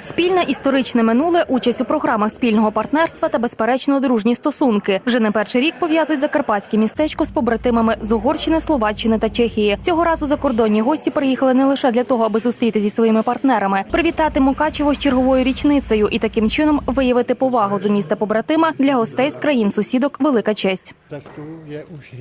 Спільне історичне минуле, участь у програмах спільного партнерства та безперечно дружні стосунки. Вже не перший рік пов'язують закарпатське містечко з побратимами з Угорщини, Словаччини та Чехії. Цього разу закордонні гості приїхали не лише для того, аби зустріти зі своїми партнерами, привітати Мукачево з черговою річницею і таким чином виявити повагу до міста побратима для гостей з країн сусідок. Велика честь.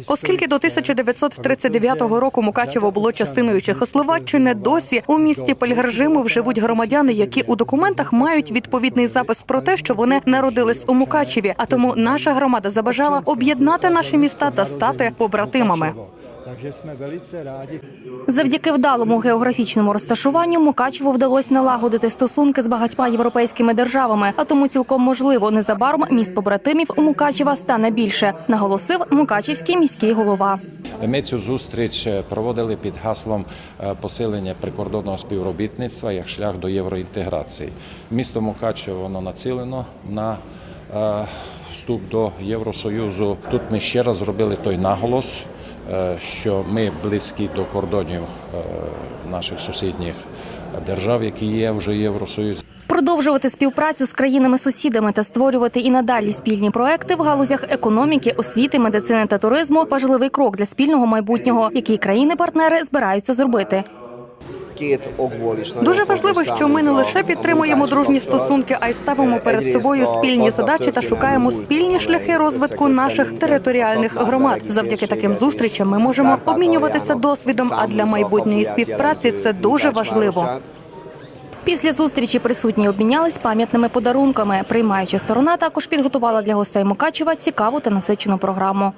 Оскільки до 1939 року Мукачево було частиною Чехословаччини, досі у місті Пельгержимов живуть громадяни, які у документах мають відповідний запис про те, що вони народились у Мукачеві. А тому наша громада забажала об'єднати наші міста та стати побратимами. Завдяки вдалому географічному розташуванню Мукачеву вдалося налагодити стосунки з багатьма європейськими державами, а тому цілком можливо незабаром міст побратимів у Мукачева стане більше, наголосив Мукачівський міський голова. Ми цю зустріч е, проводили під гаслом е, посилення прикордонного співробітництва як шлях до євроінтеграції. Місто Мукачево воно націлено на е, вступ до Євросоюзу. Тут ми ще раз зробили той наголос, що ми близькі до кордонів наших сусідніх держав, які є вже в Євросоюзі. Продовжувати співпрацю з країнами-сусідами та створювати і надалі спільні проекти в галузях економіки, освіти, медицини та туризму важливий крок для спільного майбутнього, який країни-партнери збираються зробити. Дуже важливо, що ми не лише підтримуємо дружні стосунки, а й ставимо перед собою спільні задачі та шукаємо спільні шляхи розвитку наших територіальних громад. Завдяки таким зустрічам ми можемо обмінюватися досвідом. А для майбутньої співпраці це дуже важливо. Після зустрічі присутні обмінялись пам'ятними подарунками. Приймаюча сторона також підготувала для гостей Мукачева цікаву та насичену програму.